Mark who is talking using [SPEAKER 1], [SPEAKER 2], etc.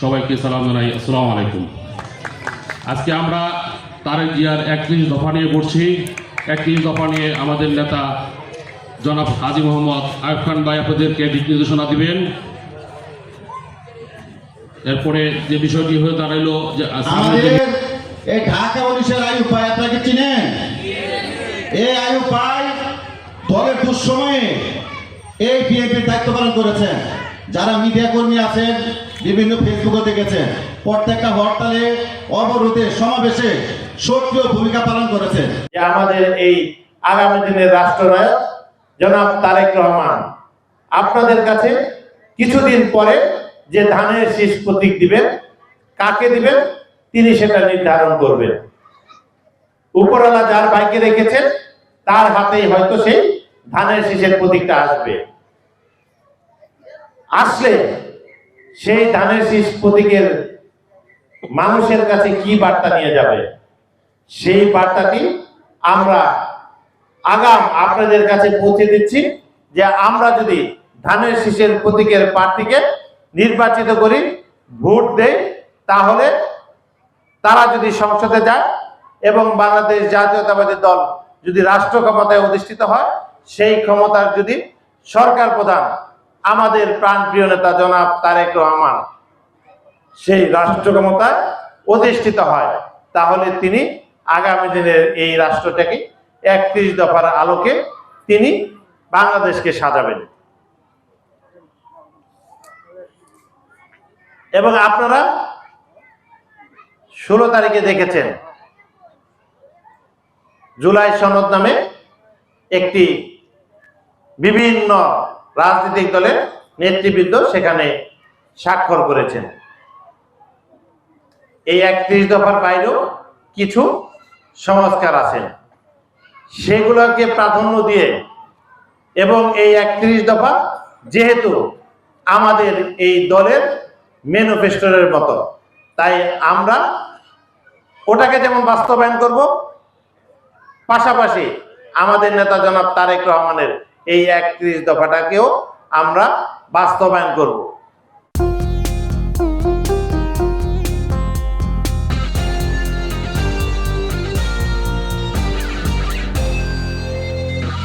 [SPEAKER 1] সবাইকে সালাম জানাই। আসসালাম আলাইকুম। আজকে আমরা তারেক জিয়ার একত্রিশ দফা নিয়ে পড়ছি। একত্রিশ দফা নিয়ে আমাদের নেতা জনাব হাজি মোহাম্মদ আয়ুব খান ভাই আপনাদেরকে দিক নির্দেশনা দিবেন। এরপরে যে বিষয়টি হয়ে দাঁড়াইলো যে
[SPEAKER 2] আমাদের
[SPEAKER 1] আমাদের
[SPEAKER 2] এই ঢাকা উনিশের আপনাকে চিনেন? এই আয়ু পাই দলের দুঃসময়ে এই বিএনপির দায়িত্ব পালন করেছেন। যারা মিডিয়া কর্মী আছেন বিভিন্ন ফেসবুকে দেখেছেন প্রত্যেকটা হরতালে অবরোধে সমাবেশে সক্রিয় ভূমিকা পালন করেছেন।
[SPEAKER 3] যে আমাদের এই আগামী দিনের রাষ্ট্রনায়ক জনাব তারেক রহমান, আপনাদের কাছে কিছুদিন পরে যে ধানের শীষ প্রতীক দিবেন, কাকে দিবেন? তিনি সেটা নির্ধারণ করবেন। উপরওয়ালা যার বাইকে রেখেছেন, তার হাতেই হয়তো সেই ধানের শীষের প্রতীকটা আসবে। আসলে সেই ধানের শীষ প্রতীকের মানুষের কাছে কি বার্তা নিয়ে যাবে? সেই বার্তাটি আমরা আগাম আপনাদের কাছে পৌঁছে দিচ্ছি যে আমরা যদি ধানের শীষের প্রতীকের প্রার্থীকে নির্বাচিত করি, ভোট দেই, তাহলে তারা যদি সংসদে যায় এবং বাংলাদেশ জাতীয়তাবাদী দল যদি রাষ্ট্র ক্ষমতায় অধিষ্ঠিত হয়, সেই ক্ষমতার যদি সরকার প্রধান আমাদের প্রাণপ্রিয় নেতা জনাব তারেক রহমান সেই রাষ্ট্র ক্ষমতায় অধিষ্ঠিত হয়, তাহলে তিনি আগামী দিনের এই রাষ্ট্রটাকে একত্রিশ দফার আলোকে তিনি বাংলাদেশকে সাজাবেন। এবং আপনারা ষোলো তারিখে দেখেছেন, জুলাই সনদ নামে একটি বিভিন্ন রাজনৈতিক দলের নেতৃবৃন্দ সেখানে স্বাক্ষর করেছেন। এই একত্রিশ দফার বাইরেও কিছু সংস্কার আছে সেগুলোকে প্রাধান্য দিয়ে এবং এই একত্রিশ দফা যেহেতু আমাদের এই দলের ম্যানিফেস্টোরের মতো, তাই আমরা ওটাকে যেমন বাস্তবায়ন করব, পাশাপাশি আমাদের নেতা জনাব তারেক রহমানের এই একত্রিশ দফাটাকেও আমরা বাস্তবায়ন করব।